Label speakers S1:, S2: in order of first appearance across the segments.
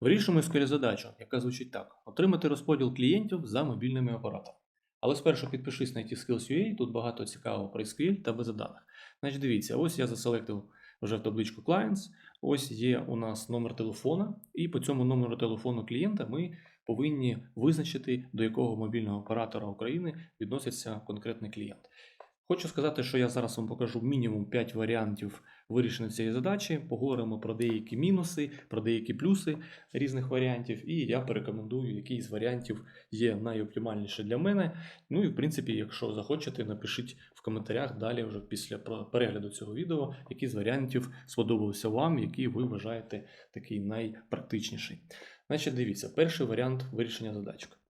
S1: Вирішуємо SQL задачу, яка звучить так: отримати розподіл клієнтів за мобільними операторами. Але спершу підпишись на IT-Skills.ua, тут багато цікавого про SQL та бази даних. Значить, дивіться, ось я заселектив вже в табличку Clients, ось є у нас номер телефона, і по цьому номеру телефону клієнта ми повинні визначити, до якого мобільного оператора України відноситься конкретний клієнт. Хочу сказати, що я зараз вам покажу мінімум 5 варіантів вирішення цієї задачі. Поговоримо про деякі мінуси, про деякі плюси різних варіантів, і я порекомендую, який з варіантів є найоптимальніший для мене. Ну і в принципі, якщо захочете, напишіть в коментарях далі, вже після перегляду цього відео, які з варіантів сподобалися вам, які ви вважаєте такий найпрактичніший. Значить, дивіться, перший варіант вирішення задачок.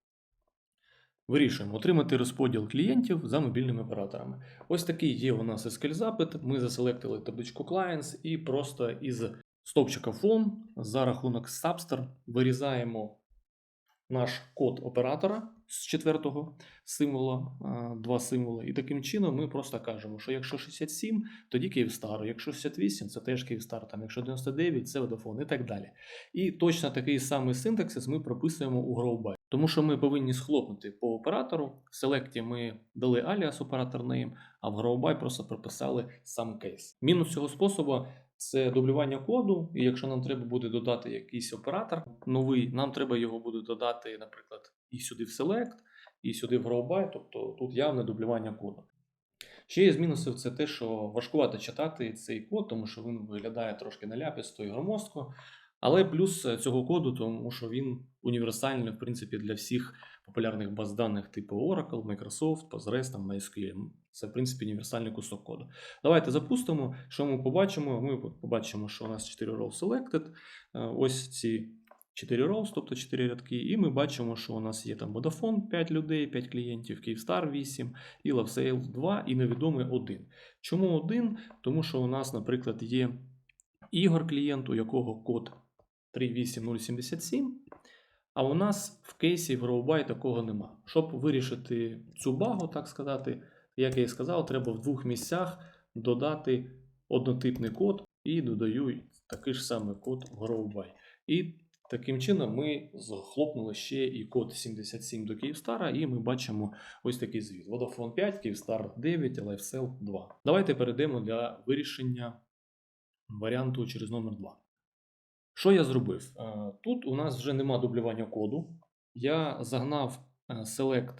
S1: Вирішуємо отримати розподіл клієнтів за мобільними операторами. Ось такий є у нас SQL запит. Ми заселектили табличку Clients і просто із стовпчика Phone за рахунок Subster вирізаємо наш код оператора з четвертого символа, два символи. І таким чином ми просто кажемо, що якщо 67, тоді Київстар, якщо 68, це теж Київстар, там, якщо 99, це Vodafone і так далі. І точно такий самий синтаксис ми прописуємо у GrowBy. Тому що ми повинні схлопнути по оператору. В селекті ми дали аліас оператор name, а в GrowBy просто прописали сам кейс. Мінус цього способу це дублювання коду, і якщо нам треба буде додати якийсь оператор новий, нам треба його буде додати, наприклад, і сюди в Select, і сюди в GrowBy, тобто тут явне дублювання коду. Ще є з мінусів це те, що важкувато читати цей код, тому що він виглядає трошки наляпісто і громоздко. Але плюс цього коду, тому що він універсальний, в принципі, для всіх популярних баз даних типу Oracle, Microsoft, Postgres, там, MySQL. Це, в принципі, універсальний кусок коду. Давайте запустимо. Що ми побачимо? Ми побачимо, що у нас 4 row selected. Е, Ось ці 4 rows, тобто 4 рядки, і ми бачимо, що у нас є там Vodafone 5 людей, 5 клієнтів, Kyivstar 8, і LoveSale 2, і невідомий 1. Чому 1? Тому що у нас, наприклад, є Ігор клієнт, у якого код 38077, а у нас в кейсі в Rowby такого нема. Щоб вирішити цю багу, так сказати, як я і сказав, треба в двох місцях додати однотипний код і додаю такий ж самий код в Rowby. І таким чином ми захлопнули ще і код 77 до Київстара, і ми бачимо ось такий звіт: Vodafone 5, Київстар 9, LifeSell 2. Давайте перейдемо для вирішення варіанту через номер 2. Що я зробив? Е, Тут у нас вже нема дублювання коду. Я загнав е, select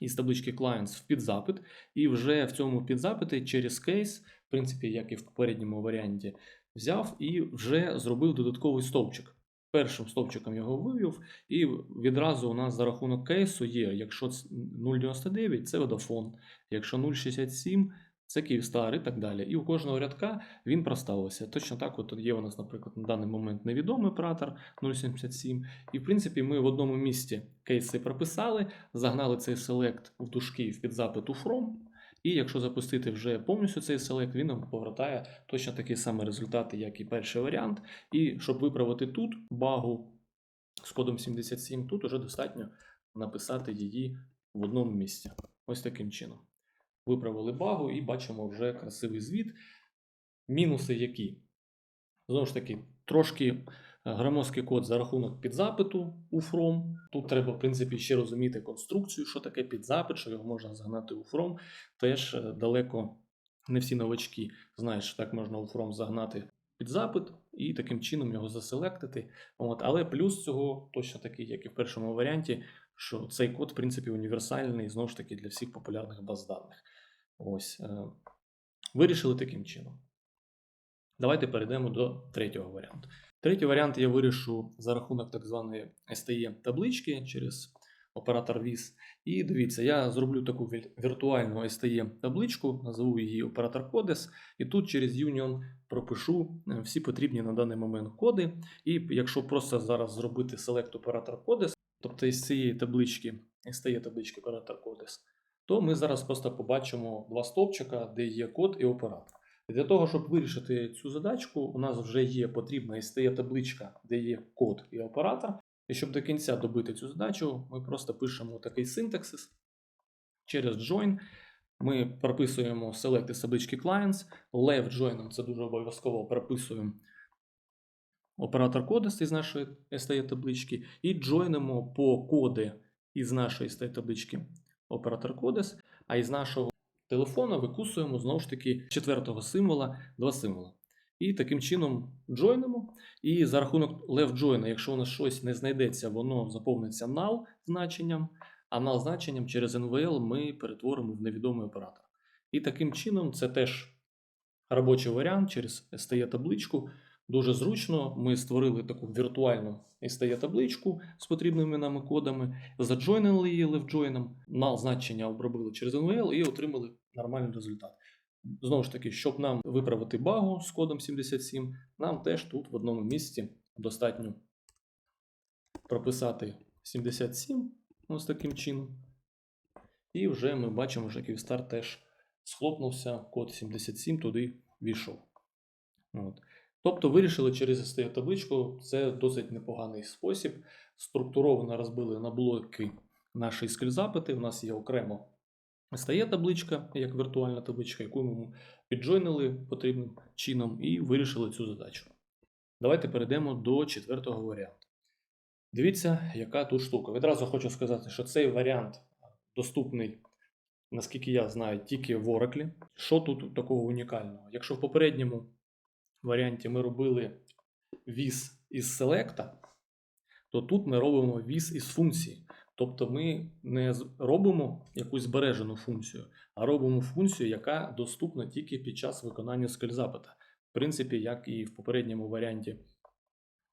S1: із таблички clients в підзапит, і вже в цьому підзапиті через кейс, в принципі, як і в попередньому варіанті, взяв і вже зробив додатковий стовпчик. Першим стовпчиком його вивів, і відразу у нас за рахунок кейсу є, якщо 0,99 це Vodafone, якщо 0,67 це Київстар і так далі. І у кожного рядка він проставився. Точно так, от є у нас, наприклад, на даний момент невідомий оператор 077. І в принципі, ми в одному місці кейси прописали, загнали цей селект в дужки в підзапит у from. І якщо запустити вже повністю цей селект, він нам повертає точно такі самі результати, як і перший варіант. І щоб виправити тут багу з кодом 77, тут уже достатньо написати її в одному місці. Ось таким чином. Виправили багу і бачимо вже красивий звіт. Мінуси які? Знову ж таки, трошки е, громоздкий код за рахунок підзапиту у from. Тут треба, в принципі, ще розуміти конструкцію, що таке підзапит, що його можна загнати у from. Теж е, далеко не всі новачки знають, що так можна у from загнати підзапит і таким чином його заселектити. От. Але плюс цього точно такий, як і в першому варіанті, що цей код, в принципі, універсальний знову ж таки для всіх популярних баз даних. Ось. е, Вирішили таким чином. Давайте перейдемо до третього варіанту. Третій варіант я вирішу за рахунок так званої STE таблички через оператор VIS. І дивіться, я зроблю таку віртуальну STE табличку, назову її оператор Codes, і тут через Union пропишу е, всі потрібні на даний момент коди. І якщо просто зараз зробити select оператор Codes, тобто із цієї таблички, STE таблички оператор Codes, то ми зараз просто побачимо два стовпчика, де є код і оператор. І для того, щоб вирішити цю задачку, у нас вже є потрібна STE табличка, де є код і оператор. І щоб до кінця добити цю задачу, ми просто пишемо такий синтаксис через join. Ми прописуємо select із таблички clients, left join це дуже обов'язково прописуємо оператор кодес із нашої STE таблички і джойнимо по коди із нашої STE таблички оператор кодес, а із нашого телефона викусуємо знову ж таки четвертого символа два символа. І таким чином джойнимо. І за рахунок left join, якщо у нас щось не знайдеться, воно заповниться null значенням, а null значенням через NVL ми перетворимо в невідомий оператор. І таким чином це теж робочий варіант через STE табличку. Дуже зручно. Ми створили таку віртуальну STE табличку з потрібними нами кодами, заджойнили її левджойном, null значення обробили через NVL і отримали нормальний результат. Знову ж таки, щоб нам виправити багу з кодом 77, нам теж тут в одному місці достатньо прописати 77 ось таким чином. І вже ми бачимо, що Київстар теж схлопнувся, код 77 туди війшов. От. Тобто вирішили через STE табличку, це досить непоганий спосіб. Структуровано розбили на блоки наші скрізапити. У нас є окремо STE табличка, як віртуальна табличка, яку ми піджойнили потрібним чином і вирішили цю задачу. Давайте перейдемо до четвертого варіанту. Дивіться, яка тут штука. Відразу хочу сказати, що цей варіант доступний, наскільки я знаю, тільки в Oracle. Що тут такого унікального? Якщо в попередньому варіанті ми робили віз із селекта, то тут ми робимо віз із функції. Тобто ми не робимо якусь збережену функцію, а робимо функцію, яка доступна тільки під час виконання скель-запита. В принципі, як і в попередньому варіанті,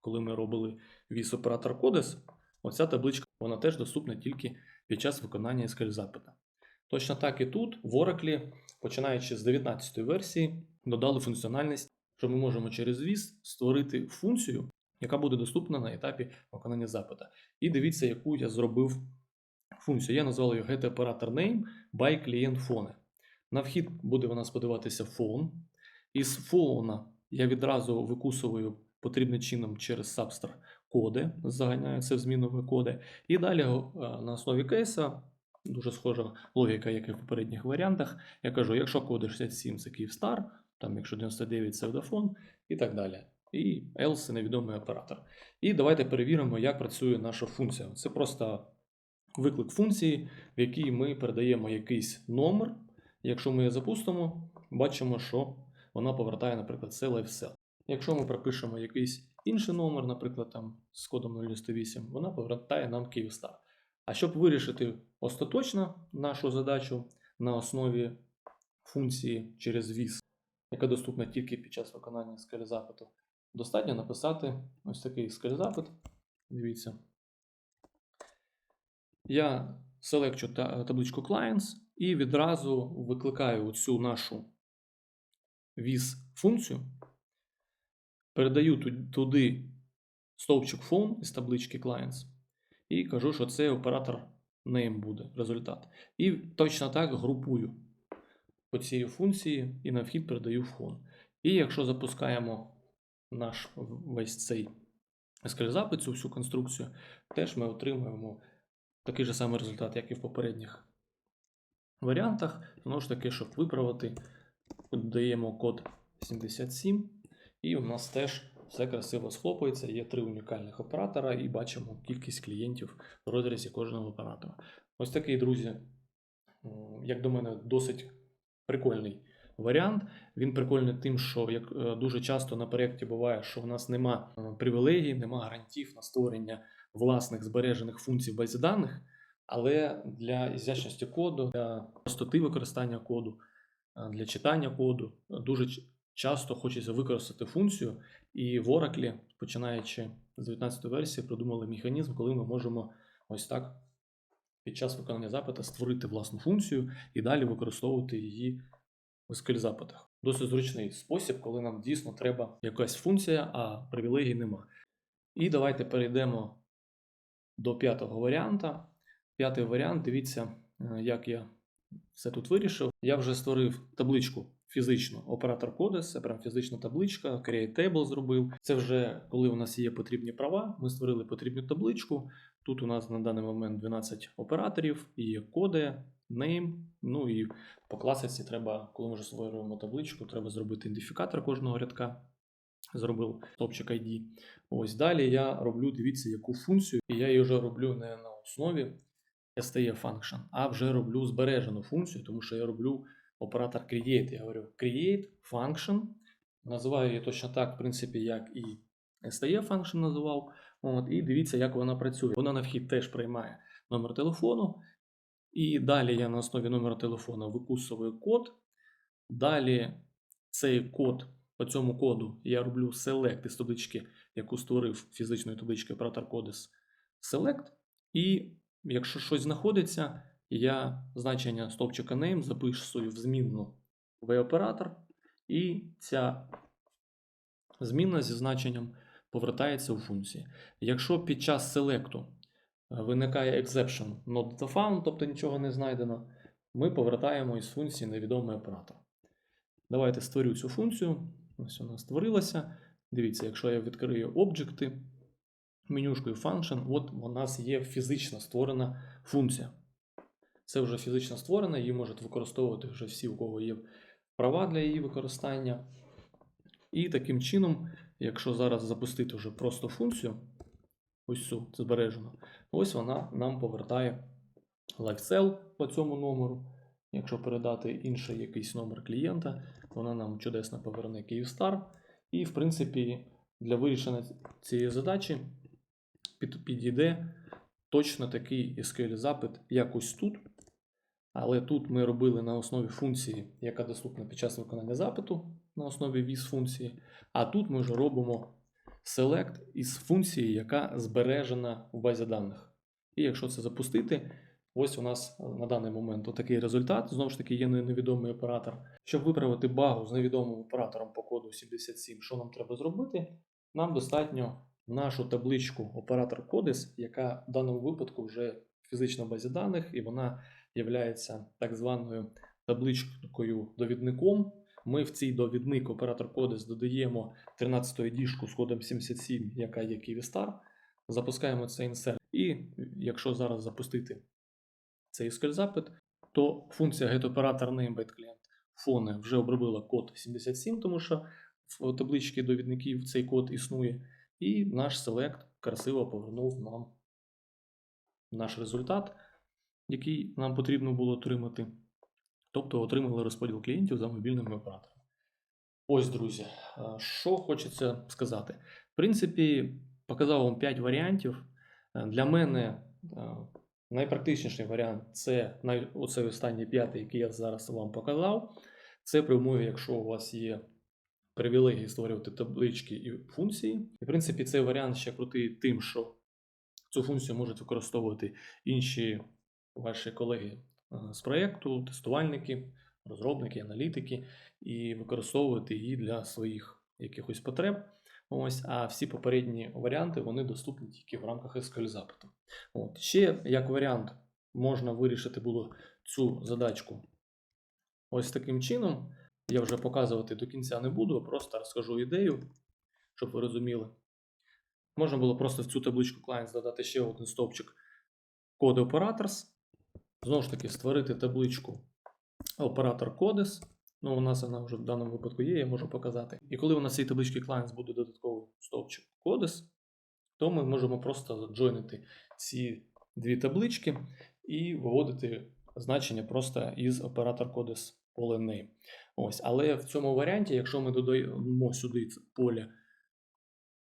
S1: коли ми робили віз оператор кодес, оця табличка вона теж доступна тільки під час виконання скель-запита. Точно так і тут, в Oracle, починаючи з 19 версії, додали функціональність, що ми можемо через віз створити функцію, яка буде доступна на етапі виконання запита. І дивіться, яку я зробив функцію. Я назвав її getOperatorName by client phone. На вхід буде вона сподіватися phone. Із фона я відразу викусую потрібним чином через Substar коди, заганяю це в змінові коди. І далі е, на основі кейса, дуже схожа логіка, як і в попередніх варіантах, я кажу, якщо коди 67 це Київстар, там якщо 99 це Vodafone і так далі. І else невідомий оператор. І давайте перевіримо, як працює наша функція. Це просто виклик функції, в якій ми передаємо якийсь номер. Якщо ми її запустимо, бачимо, що вона повертає, наприклад, це LiveCell. Якщо ми пропишемо якийсь інший номер, наприклад, там з кодом 098, вона повертає нам Київстар. А щоб вирішити остаточно нашу задачу на основі функції через віз, яка доступна тільки під час виконання скель-запиту, достатньо написати ось такий скель-запит. Дивіться. Я селекчу табличку Clients і відразу викликаю цю нашу віз функцію, передаю туди стовпчик phone із таблички Clients і кажу, що це оператор name буде результат. І точно так групую по цій функції і на вхід передаю phone. І якщо запускаємо наш весь цей SQL-запит, цю всю конструкцію, теж ми отримуємо такий же самий результат, як і в попередніх варіантах. Знову ж таки, щоб виправити, додаємо код 77, і у нас теж все красиво схлопується. Є три унікальних оператора, і бачимо кількість клієнтів в розрізі кожного оператора. Ось такий, друзі, як до мене, досить прикольний варіант. Він прикольний тим, що як е, дуже часто на проєкті буває, що в нас нема е, привілегій, нема гарантів на створення власних збережених функцій в базі даних, але для ізящності коду, для простоти використання коду, е, для читання коду дуже часто хочеться використати функцію, і в Oracle, починаючи з 19 версії, придумали механізм, коли ми можемо ось так під час виконання запита створити власну функцію і далі використовувати її у скель-запитах. Досить зручний спосіб, коли нам дійсно треба якась функція, а привілегій нема. І давайте перейдемо до п'ятого варіанта. П'ятий варіант, дивіться, е, як я все тут вирішив. Я вже створив табличку фізично, оператор кодес, це прям фізична табличка, create table зробив. Це вже коли у нас є потрібні права. Ми створили потрібну табличку. Тут у нас на даний момент 12 операторів, є коди, name. Ну і по класиці треба, коли ми вже створюємо табличку, треба зробити ідентифікатор кожного рядка. зробив стопчик ID. Ось далі я роблю, дивіться, яку функцію, і я її вже роблю не на основі STE function, а вже роблю збережену функцію, тому що я роблю оператор create. Я говорю create function, називаю її точно так, в принципі, як і STE function називав. От, і дивіться, як вона працює. Вона на вхід теж приймає номер телефону. І далі я на основі номера телефону викусую код. Далі цей код, по цьому коду я роблю select із таблички, яку створив фізичної таблички оператор Codes select. І якщо щось знаходиться, я значення стовпчика name записую в змінну v-оператор, і ця змінна зі значенням повертається у функції. Якщо під час селекту е, виникає exception not found, тобто нічого не знайдено, ми повертаємо із функції невідомий оператор. Давайте створю цю функцію. Ось вона створилася. Дивіться, якщо я відкрию об'єкти менюшкою function, от у нас є фізично створена функція. Це вже фізично створена, її можуть використовувати вже всі, у кого є права для її використання. І таким чином, якщо зараз запустити вже просто функцію, ось цю збережену, ось вона нам повертає LiveCell по цьому номеру. Якщо передати інший якийсь номер клієнта, вона нам чудесно поверне Київстар. І, в принципі, для вирішення цієї задачі підійде точно такий SQL запит, як ось тут. Але тут ми робили на основі функції, яка доступна під час виконання запиту на основі віз функції. А тут ми вже робимо select із функції, яка збережена в базі даних. І якщо це запустити, ось у нас е, на даний момент такий результат. Знову ж таки, є невідомий оператор. Щоб виправити багу з невідомим оператором по коду 77, що нам треба зробити? Нам достатньо нашу табличку оператор Codes, яка в даному випадку вже фізична базі даних, і вона є так званою табличкою довідником. Ми в цій довідник оператор Codes додаємо 13-ю діжку з кодом 77, яка є Kyivstar, запускаємо цей інсерт. І якщо зараз запустити цей SQL запит, то функція getOperator фони вже обробила код 77, тому що в табличці довідників цей код існує. І наш селект красиво повернув нам наш результат, який нам потрібно було отримати. Тобто отримали розподіл клієнтів за мобільними операторами. Ось, друзі, е, що хочеться сказати. В принципі, показав вам 5 варіантів. Е, Для мене е, найпрактичніший варіант це оцей останній п'ятий, який я зараз вам показав. Це при умові, якщо у вас є привілегії створювати таблички і функції. І, в принципі, цей варіант ще крутий тим, що цю функцію можуть використовувати інші ваші колеги е, з проєкту, тестувальники, розробники, аналітики, і використовувати її для своїх якихось потреб. Ось, а всі попередні варіанти вони доступні тільки в рамках SQL запиту. От. Ще як варіант можна вирішити було цю задачку ось таким чином. Я вже показувати до кінця не буду, просто розкажу ідею, щоб ви розуміли. Можна було просто в цю табличку Clients додати ще один стовпчик коди Operators. Знову ж таки, створити табличку оператор Codes. Ну, у нас вона вже в даному випадку є, я можу показати. І коли у нас в цій табличці Clients буде додатковий стовпчик Codes, то ми можемо просто заджойнити ці дві таблички і виводити значення просто із оператор Codes поле name. Ось, але в цьому варіанті, якщо ми додаємо сюди поле,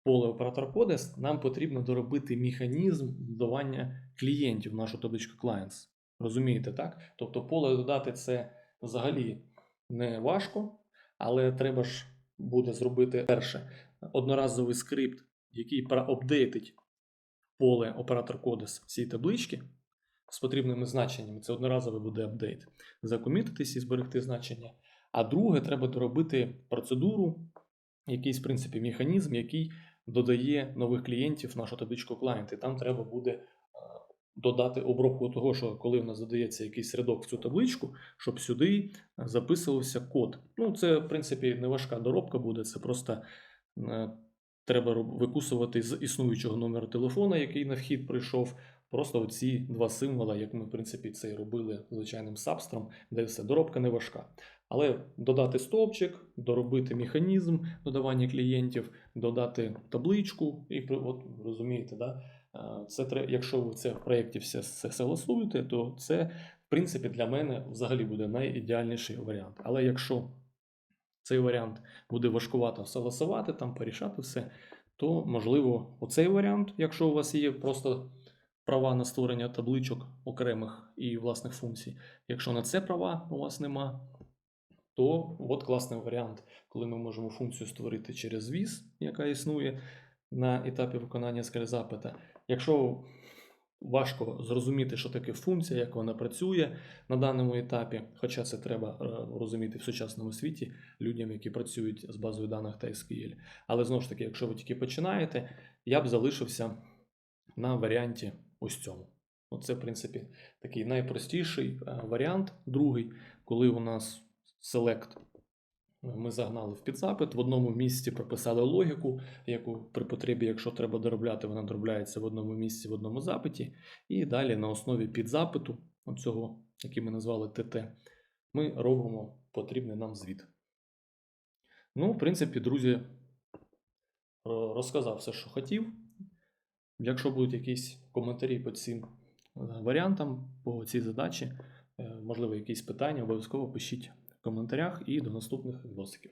S1: поле оператор Codes, нам потрібно доробити механізм додавання клієнтів в нашу табличку Clients. Розумієте, так? Тобто поле додати це взагалі не важко, але треба ж буде зробити перше одноразовий скрипт, який проапдейтить поле оператор в цій табличці з потрібними значеннями. Це одноразовий буде апдейт. Закомітитись і зберегти значення. А друге, треба доробити процедуру, якийсь, в принципі, механізм, який додає нових клієнтів в нашу табличку клієнти. Там треба буде додати обробку того, що коли в нас додається якийсь рядок в цю табличку, щоб сюди записувався код. Ну, це, в принципі, не важка доробка буде, це просто е, треба викусувати з існуючого номера телефона, який на вхід прийшов. Просто оці два символа, як ми, в принципі, це і робили звичайним сабстром, де все доробка не важка. Але додати стовпчик, доробити механізм додавання клієнтів, додати табличку, і от розумієте, да? Е, це якщо ви це в проєкті все, все согласуєте, то це, в принципі, для мене взагалі буде найідеальніший варіант. Але якщо цей варіант буде важкувато согласувати, там порішати все, то можливо оцей варіант, якщо у вас є просто права на створення табличок окремих і власних функцій. Якщо на це права у вас нема, то от класний варіант, коли ми можемо функцію створити через віз, яка існує на етапі виконання скрізапита. Якщо важко зрозуміти, що таке функція, як вона працює на даному етапі, хоча це треба е, розуміти в сучасному світі людям, які працюють з базою даних та SQL. Але знову ж таки, якщо ви тільки починаєте, я б залишився на варіанті ось цьому. Оце, в принципі, такий найпростіший е, варіант. Другий, коли у нас select ми загнали в підзапит, в одному місці прописали логіку, яку при потребі, якщо треба доробляти, вона доробляється в одному місці, в одному запиті. І далі на основі підзапиту, оцього, який ми назвали ТТ, ми робимо потрібний нам звіт. Ну, в принципі, друзі, розказав все, що хотів. Якщо будуть якісь коментарі по цим е, варіантам, по цій задачі, е, можливо, якісь питання, обов'язково пишіть в коментарях і до наступних відосиків.